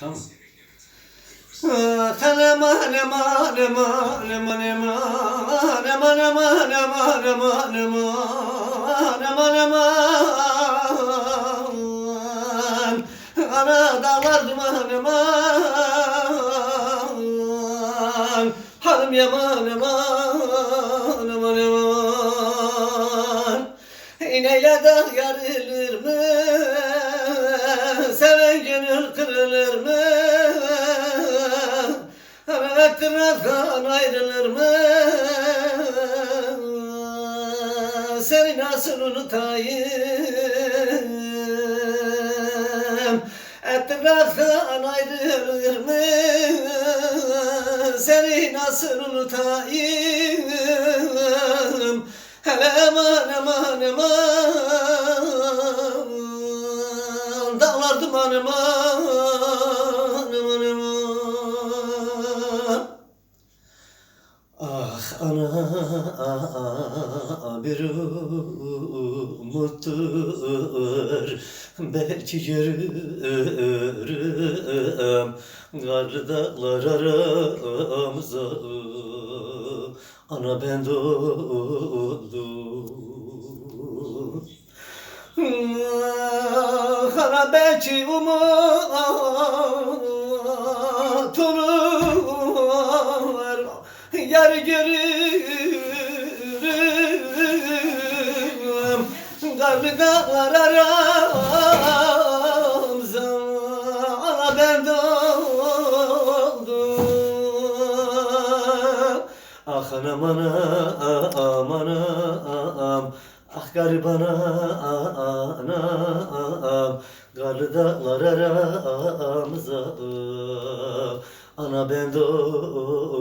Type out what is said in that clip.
Tamam. Ana dağlar duman eman Hanım yaman eman eman eman İneyle dağ yarılır mı? Gönül kırılır mı? Evet ayrılır mı? Seni nasıl unutayım? Etraftan ayrılır mı? Seni nasıl unutayım? Hele aman aman aman vardım hanım hanım Ah ana ah, bir umuttur. Belki görürüm Kardağlar aramıza Ana ben doldum kara beki umut Yer görürüm. Karlı dağlar aramza ben doldum. Ah anam anam anam. Ah garibana anam. Karlı dağlar aramıza. Ana ben doldum